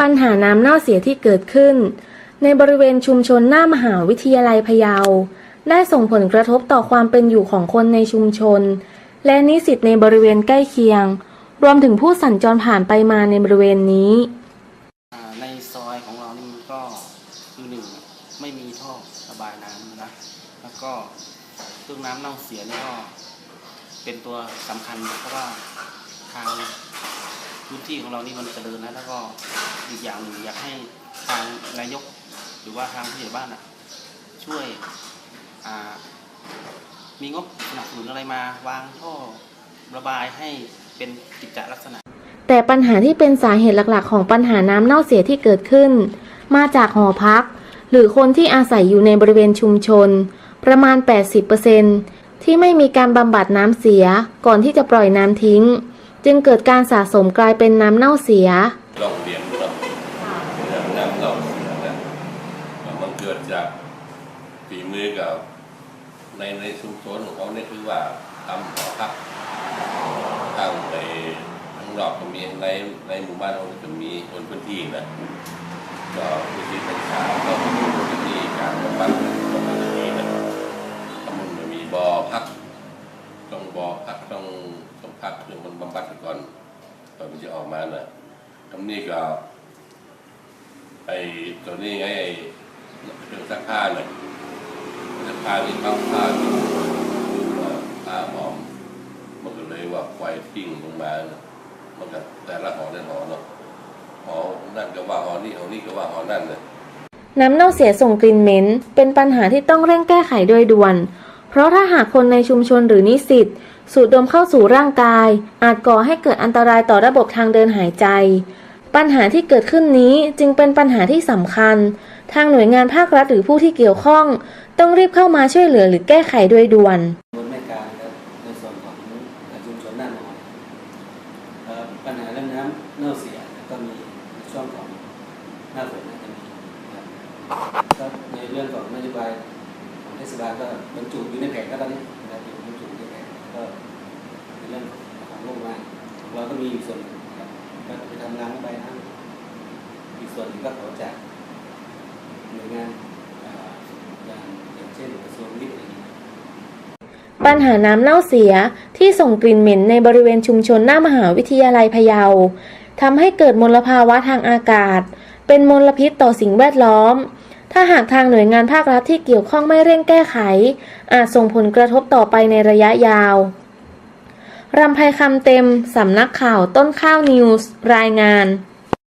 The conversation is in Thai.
ปัญหาน้ำเน่าเสียที่เกิดขึ้น ในบริเวณชุมชนหน้ามหาวิทยาลัยพะเยา ได้ส่งผลกระทบต่อความเป็นอยู่ของคนในชุมชน และนิสิตในบริเวณใกล้เคียง รวมถึงผู้สัญจรผ่านไปมาในบริเวณนี้ในซอยของเรานี่มันก็คือหนึ่งไม่มีท่อระบายน้ำนะแล้วก็เรื่องน้ำเน่าเสียนี่ก็เป็นตัวสำคัญเพราะว่าทาง พื้นที่ของเรานี่มันเจริญนะแล้วก็อีกอย่างหนึ่งอยากให้ทางนายกหรือว่าทางผู้ใหญ่บ้านอะช่วยอ่ามีงบสนับสนุนอะไรมาวางท่อระบายให้เป็นกิจจลักษณะ แต่ปัญหาที่เป็นสาเหตุหลักๆ ของปัญหาน้ำเน่าเสียที่เกิดขึ้น มาจากหอพัก หรือคนที่อาศัยอยู่ในบริเวณชุมชน ประมาณ 80%ที่ไม่มีการบำบัดน้ำเสียก่อนที่จะปล่อยน้ำทิ้ง จึงเกิดการสะสมกลายเป็นน้ำเน่าเสีย ลองเรียนเนาะเรื่องน้ำเน่าเสียนะมันเกิดจากฝีมือกับในในชุมชนของเขาเนี่ยคือว่าทำหอพักตั้งในทั้งรอบก็มีในในหมู่บ้านเราจะมีคนพื้นที่นะก็พื้นที่ต่างๆก็มีพื้นที่การบำบัด พักเพื่อมันบำบัดไปก่อนก่อนมันจะออกมาน่ะทำนี่ก็ไอ้ตัวนี้ไงไอ้เครื่องซักผ้าเนี่ยซักผ้ามีผ้าผ้าอยู่ผ้าหอมมันก็เลยว่าปล่อยทิ้งลงมานะมันก็แต่ละหอแต่หอเนาะหอนั่นก็ว่าหอนี่หอนี่ก็ว่าหอนั่นเลยน้ำเน่าเสียส่งกลิ่นเหม็น เป็นปัญหาที่ต้องเร่งแก้ไขโดยด่วน เพราะถ้าหากคนในชุมชนหรือนิสิตสูดดมเข้าสู่ร่างกาย อาจก่อให้เกิดอันตรายต่อระบบทางเดินหายใจ ปัญหาที่เกิดขึ้นนี้จึงเป็นปัญหาที่สำคัญ ทางหน่วยงานภาครัฐหรือผู้ที่เกี่ยวข้อง ต้องรีบเข้ามาช่วยเหลือหรือแก้ไขโดยด่วนบนแม่การในส่วนของชุมชนน้านอนปัญหาเรื่องน้ำเน่าเสียก็มีในช่วงของหน้าฝนน่าจะมีครับในเรื่องของนโยบาย เทศบาลก็บรรจุอยู่ในแผนก็ตอนนี้นะครับอยู่บรรจุอยู่ในแผนก็ในเรื่องของโรงงานของเราก็มีอยู่ส่วนนะครับก็ไปทำงานระบายน้ำอีกส่วนหนึ่งก็ขอจากหน่วยงานอย่างอย่างเช่นกระทรวงวิทย์อะไรอย่างเงี้ปัญหาน้ำเน่าเสียที่ส่งกลิ่นเหม็นในบริเวณชุมชนหน้ามหาวิทยาลัยพะเยาทำให้เกิดมลภาวะทางอากาศ เป็นมลพิษต่อสิ่งแวดล้อม ถ้าหากทางหน่วยงานภาครัฐที่เกี่ยวข้องไม่เร่งแก้ไข อาจส่งผลกระทบต่อไปในระยะยาวรำไพคำเต็ม สำนักข่าวต้นข้าวนิวส์ รายงาน